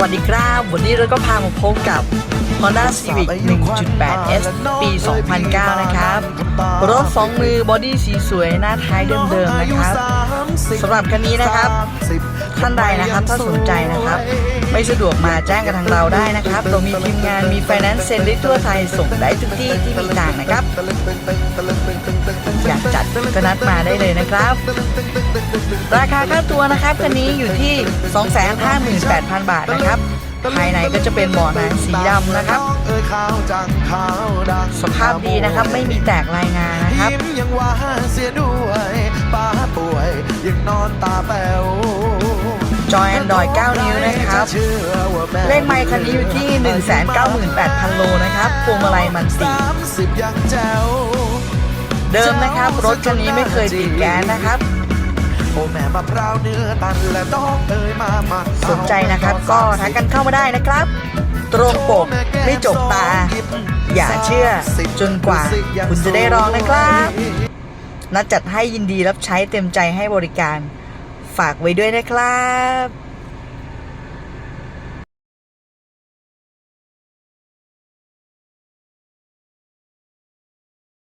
วัสดีครับ วันนี้เราก็พามาพบกับ Honda Civic 1.8 S ปี 2009 นะครับ รถสองมือบอดี้สีสวยหน้าท้ายเดิมๆนะครับสำหรับคันนี้นะครับ ท่านใดนะครับถ้าสนใจนะครับ ไม่สะดวกมาแจ้งกับทางเราได้นะครับ เรามีทีมงานมีไฟแนนซ์เซ็นได้ทั่วไทยส่งได้ทุกที่ที่มีต่างนะครับ อยากจัดก็นัดมาได้เลยนะครับ ราคาค่าตัวนะครับคันนี้อยู่ที่ 258,000 บาทนะครับ ภายในก็จะเป็นเบาะหนังสีดำนะครับ สภาพดีนะครับไม่มีแตกรายงานนะครับยิ้มยังว่าเสียด้วยป้าป่วยยังนอนตาแป๋วจอย Android 9นิ้วนะครับ เลขไมค์คันนี้อยู่ที่ 198,000 โลนะครับพวงมาลัยมันสีสามสิบยังแจ๋วเดิมนะครับ รถคันนี้ไม่เคยติดแก๊สนะครับ โอ้แม่มะพร้าวเนื้อตันและน้องเอ๋ยมามาสนใจนะครับก็ทักกันเข้ามาได้นะครับ ตรงปกไม่จกตา อย่าเชื่อจนกว่า คุณจะได้ลองนะครับนัดจัดให้ยินดีรับใช้เต็มใจให้บริการ ฝากไว้ด้วยนะครับ